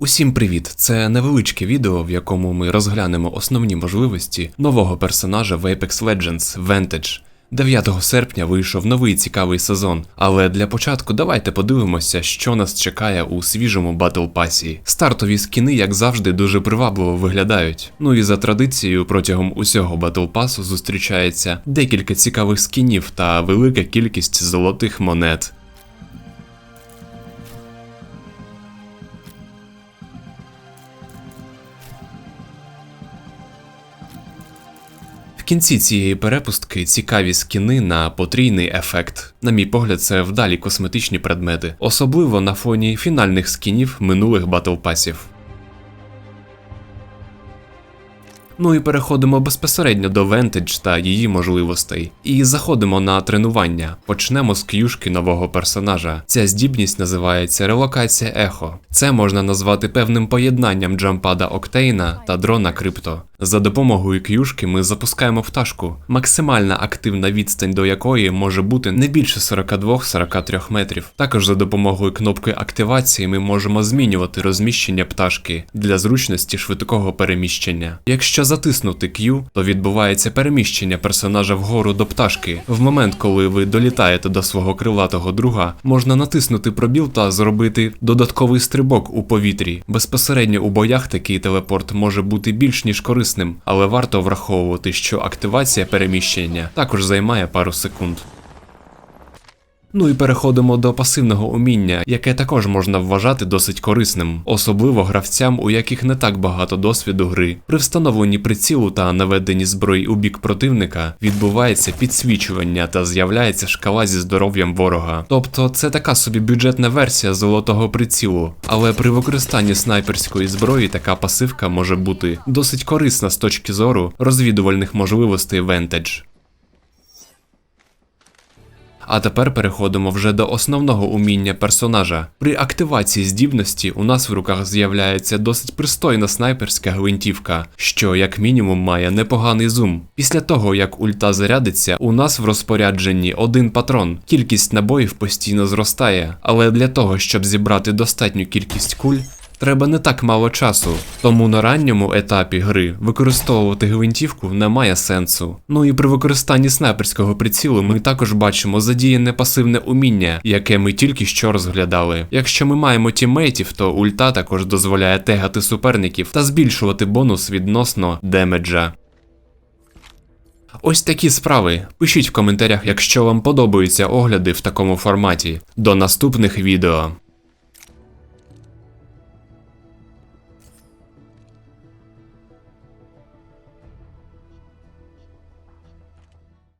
Усім привіт! Це невеличке відео, в якому ми розглянемо основні можливості нового персонажа в Apex Legends Vantage. 9 серпня вийшов новий цікавий сезон, але для початку давайте подивимося, що нас чекає у свіжому батл пасі. Стартові скіни, як завжди, дуже привабливо виглядають. Ну і за традицією, протягом усього батл пасу зустрічається декілька цікавих скінів та велика кількість золотих монет. Кінці цієї перепустки цікаві скіни на потрійний ефект. На мій погляд, це вдалі косметичні предмети, особливо на фоні фінальних скінів минулих батлпасів. Ну і переходимо безпосередньо до Vantage та її можливостей. І заходимо на тренування. Почнемо з к'юшки нового персонажа. Ця здібність називається релокація ехо. Це можна назвати певним поєднанням джампада Октейна та дрона Крипто. За допомогою к'юшки ми запускаємо пташку, максимальна активна відстань до якої може бути не більше 42-43 метрів. Також за допомогою кнопки активації ми можемо змінювати розміщення пташки для зручності швидкого переміщення. Якщо затиснути Q, то відбувається переміщення персонажа вгору до пташки. В момент, коли ви долітаєте до свого крилатого друга, можна натиснути пробіл та зробити додатковий стрибок у повітрі. Безпосередньо у боях такий телепорт може бути більш ніж корисним, але варто враховувати, що активація переміщення також займає пару секунд. Ну і переходимо до пасивного уміння, яке також можна вважати досить корисним, особливо гравцям, у яких не так багато досвіду гри. При встановленні прицілу та наведенні зброї у бік противника відбувається підсвічування та з'являється шкала зі здоров'ям ворога. Тобто це така собі бюджетна версія золотого прицілу, але при використанні снайперської зброї така пасивка може бути досить корисна з точки зору розвідувальних можливостей Vantage. А тепер переходимо вже до основного уміння персонажа. При активації здібності у нас в руках з'являється досить пристойна снайперська гвинтівка, що як мінімум має непоганий зум. Після того як ульта зарядиться, у нас в розпорядженні один патрон. Кількість набоїв постійно зростає, але для того, щоб зібрати достатню кількість куль. Треба не так мало часу, тому на ранньому етапі гри використовувати гвинтівку немає сенсу. Ну і при використанні снайперського прицілу ми також бачимо задіяне пасивне уміння, яке ми тільки що розглядали. Якщо ми маємо тіммейтів, то ульта також дозволяє тегати суперників та збільшувати бонус відносно демеджа. Ось такі справи. Пишіть в коментарях, якщо вам подобаються огляди в такому форматі. До наступних відео.